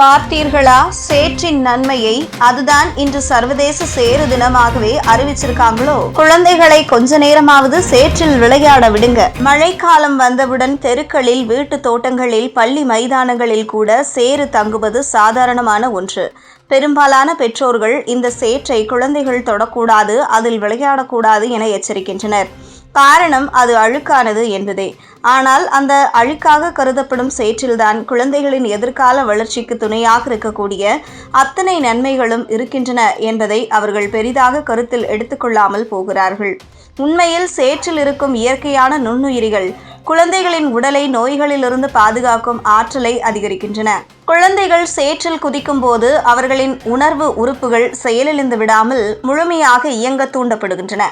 பார்த்தீர்களா? சேற்றின் நன்மையை அதுதான் இன்று சர்வதேச சேறு தினமாகவே அறிவிச்சிருக்காங்களோ? குழந்தைகளை கொஞ்ச நேரமாவது சேற்றில் விளையாட விடுங்க. மழைக்காலம் வந்தவுடன் தெருக்களில் வீட்டு தோட்டங்களில் பள்ளி மைதானங்களில் கூட சேறு தங்குவது சாதாரணமான ஒன்று. பெரும்பாலான பெற்றோர்கள் இந்த சேற்றை குழந்தைகள் தொடக்கூடாது அதில் விளையாடக்கூடாது என எச்சரிக்கின்றனர். காரணம் அது அழுக்கானது என்பதே. ஆனால் அந்த அழுக்காக கருதப்படும் சேற்றில்தான் குழந்தைகளின் எதிர்கால வளர்ச்சிக்கு துணையாக இருக்கக்கூடிய அத்தனை நன்மைகளும் இருக்கின்றன என்பதை அவர்கள் பெரிதாக கருத்தில் எடுத்துக்கொள்ளாமல் போகிறார்கள். உண்மையில் சேற்றில் இருக்கும் இயற்கையான நுண்ணுயிரிகள் குழந்தைகளின் உடலை நோய்களிலிருந்து பாதுகாக்கும் ஆற்றலை அதிகரிக்கின்றன. குழந்தைகள் சேற்றில் குதிக்கும் போது அவர்களின் உணர்வு உறுப்புகள் செயலிழந்து விடாமல் முழுமையாக இயங்க தூண்டப்படுகின்றன.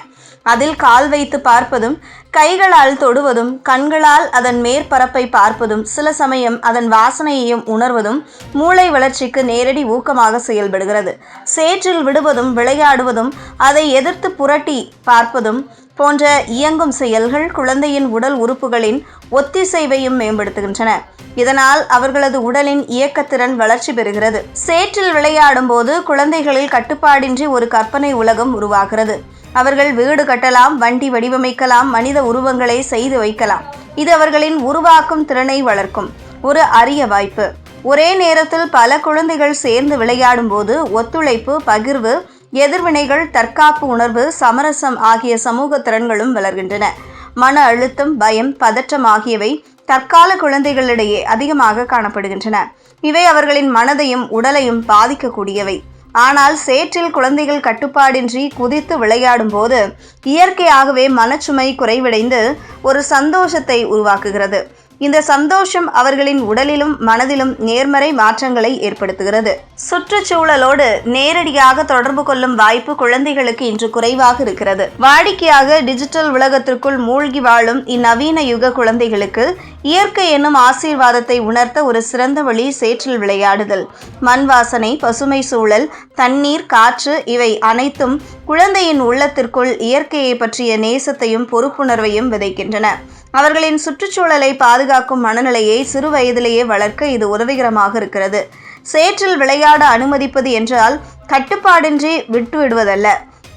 அதில் கால் வைத்து பார்ப்பதும் கைகளால் தொடுவதும் கண்களால் அதன் மேற்பரப்பை பார்ப்பதும் சில சமயம் அதன் வாசனையையும் உணர்வதும் மூளை வளர்ச்சிக்கு நேரடி ஊக்கமாக செயல்படுகிறது. சேற்றில் விடுவதும் விளையாடுவதும் அதை எதிர்த்து புரட்டி பார்ப்பதும் போன்ற இயங்கும் செயல்கள் குழந்தையின் உடல் உறுப்புகளின் ஒத்திசைவையும் மேம்படுத்துகின்றன. இதனால் அவர்களது உடலின் இயக்கத்திறன் வளர்ச்சி பெறுகிறது. சேற்றில் விளையாடும் போது குழந்தைகளில் கட்டுப்பாடின்றி ஒரு கற்பனை உலகம் உருவாகிறது. அவர்கள் வீடு கட்டலாம் வண்டி வடிவமைக்கலாம் மனித உருவங்களை செய்து வைக்கலாம். இது அவர்களின் உருவாக்கும் திறனை வளர்க்கும். ஒரு அரிய வாய்ப்பு. ஒரே நேரத்தில் பல குழந்தைகள் சேர்ந்து விளையாடும் போது ஒத்துழைப்பு பகிர்வு எதிர்வினைகள் தற்காப்பு உணர்வு சமரசம் ஆகிய சமூக திறன்களும் வளர்கின்றன. மன அழுத்தம் பயம் பதற்றம் ஆகியவை தற்கால குழந்தைகளிடையே அதிகமாக காணப்படுகின்றன. இவை அவர்களின் மனதையும் உடலையும் பாதிக்கக்கூடியவை. ஆனால் சேற்றில் குழந்தைகள் கட்டுப்பாடின்றி குதித்து விளையாடும் போது இயற்கையாகவே மனச்சுமை குறைவடைந்து ஒரு சந்தோஷத்தை உருவாக்குகிறது. இந்த சந்தோஷம் அவர்களின் உடலிலும் மனதிலும் நேர்மறை மாற்றங்களை ஏற்படுத்துகிறது. சுற்றுச்சூழலோடு நேரடியாக தொடர்பு கொள்ளும் வாய்ப்பு குழந்தைகளுக்கு இன்று குறைவாக இருக்கிறது. வாடிக்கையாக டிஜிட்டல் உலகத்திற்குள் மூழ்கி வாழும் இந்நவீன யுக குழந்தைகளுக்கு இயற்கை என்னும் ஆசீர்வாதத்தை உணர்த்த ஒரு சிறந்த வழி சேற்றில் விளையாடுதல். மண் வாசனை பசுமை சூழல் தண்ணீர் காற்று இவை அனைத்தும் குழந்தையின் உள்ளத்திற்குள் இயற்கையை பற்றிய நேசத்தையும் பொறுப்புணர்வையும் விதைக்கின்றன. அவர்களின் சுற்றுச்சூழலை பாதுகாக்கும் மனநிலையை சிறு வயதிலேயே வளர்க்க இது உதவிகரமாக இருக்கிறது. சேற்றில் விளையாட அனுமதிப்பது என்றால் கட்டுப்பாடின்றி விட்டுவிடுவதல்ல.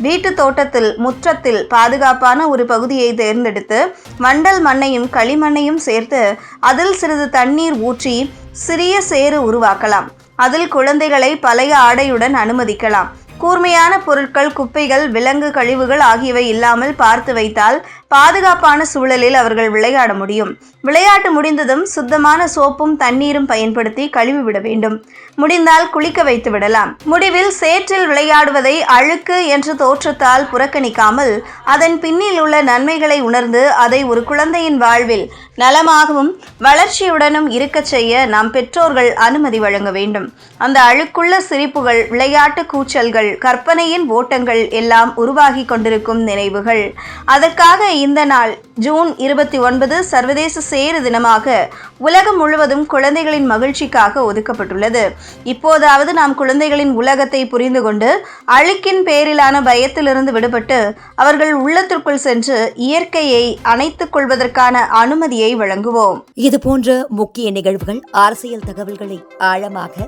வீட்டு தோட்டத்தில் முற்றத்தில் பாதுகாப்பான ஒரு பகுதியை தேர்ந்தெடுத்து மண்டல் மண்ணையும் களிமண்ணையும் சேர்த்து அதில் சிறிது தண்ணீர் ஊற்றி சிறிய சேறு உருவாக்கலாம். அதில் குழந்தைகளை பழைய ஆடையுடன் அனுமதிக்கலாம். கூர்மையான பொருட்கள் குப்பைகள் விலங்கு கழிவுகள் ஆகியவை இல்லாமல் பார்த்து வைத்தால் பாதுகாப்பான சூழலில் அவர்கள் விளையாட முடியும். விளையாட்டு முடிந்ததும் சுத்தமான சோப்பும் தண்ணீரும் பயன்படுத்தி கழுவி விட வேண்டும். முடிந்தால் குளிக்க வைத்து விடலாம். முடிவில் சேற்றில் விளையாடுவதை அழுக்கு என்ற தோற்றத்தால் புறக்கணிக்காமல் அதன் பின்னில் உள்ள நன்மைகளை உணர்ந்து அதை ஒரு குழந்தையின் வாழ்வில் நலமாகவும் வளர்ச்சியுடனும் இருக்கச் செய்ய நாம் பெற்றோர்கள் அனுமதி வழங்க வேண்டும். அந்த அழுக்குள்ள சிரிப்புகள் விளையாட்டு கூச்சல்கள் கற்பனையின் ஓட்டங்கள் எல்லாம் உருவாகி கொண்டிருக்கும் நினைவுகள். அதற்காக இந்த நாள் ஜூன் இருபத்தி ஒன்பது சர்வதேச சேரு தினமாக உலகம் முழுவதும் குழந்தைகளின் மகிழ்ச்சிக்காக ஒதுக்கப்பட்டுள்ளது. இப்போதாவது நாம் குழந்தைகளின் உலகத்தை புரிந்து கொண்டு அழுக்கின் பேரிலான பயத்திலிருந்து விடுபட்டு அவர்கள் உள்ளத்திற்குள் சென்று இயற்கையை அணைத்துக் கொள்வதற்கான அனுமதியை வழங்குவோம். இது போன்ற முக்கிய நிகழ்வுகள் அரசியல் தகவல்களை ஆழமாக